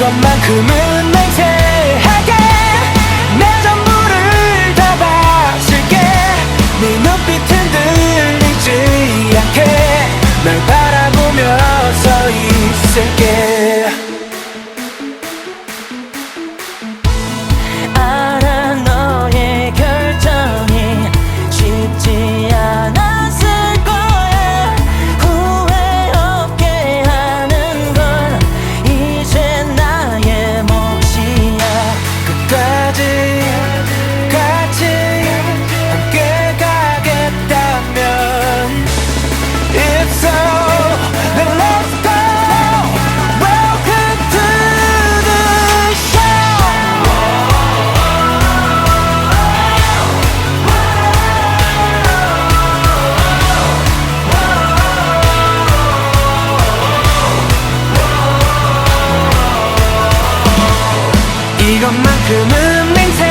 ก็มากคือเหมือนไม่เท่ 이것만큼은 맹세.